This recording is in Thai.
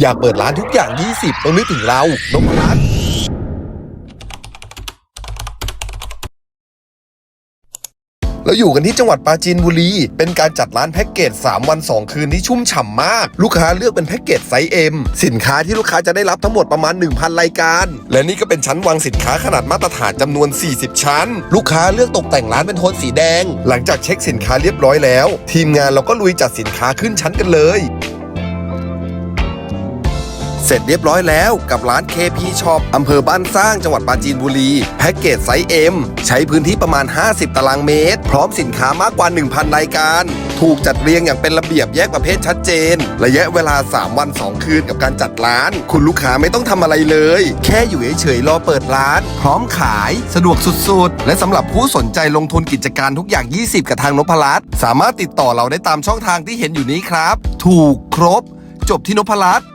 อยากเปิดร้านทุกอย่าง 20 ต้องนึกถึงเรานพรัตน์เราอยู่กันที่จังหวัดปราจีนบุรี เป็นการจัดร้านแพ็กเกจ 3 วัน 2 คืนที่ชุ่มฉ่ำมาก ลูกค้าเลือกเป็นแพ็กเกจไซส์ M สินค้าที่ลูกค้าจะได้รับทั้งหมดประมาณ 1,000 รายการ และนี่ก็เป็นชั้นวางสินค้าขนาดมาตรฐานจำนวน 40 ชั้น ลูกค้าเลือกตกแต่งร้านเป็นโทนสีแดง หลังจากเช็คสินค้าเรียบร้อยแล้ว ทีมงานเราก็ลุยจัดสินค้าขึ้นชั้นกันเลย เสร็จเรียบร้อยแล้วกับร้าน KP Shop อำเภอบ้านสร้างจังหวัดปราจีนบุรี แพ็กเกจไซส์ M ใช้พื้นที่ประมาณ 50 ตารางเมตร พร้อมสินค้ามากกว่า 1,000 รายการ ถูกจัดเรียงอย่างเป็นระเบียบแยกประเภทชัดเจน ระยะเวลา 3 วัน 2 คืนกับการจัดร้าน คุณลูกค้าไม่ต้องทำอะไรเลย แค่อยู่เฉยๆรอเปิดร้าน พร้อมขายสะดวกสุดๆ และสำหรับผู้สนใจลงทุนกิจการทุกอย่าง 20 กับทางนพรัตน์สามารถติดต่อเราได้ตามช่องทางที่เห็นอยู่นี้ครับ ถูกครบ จบที่นพรัตน์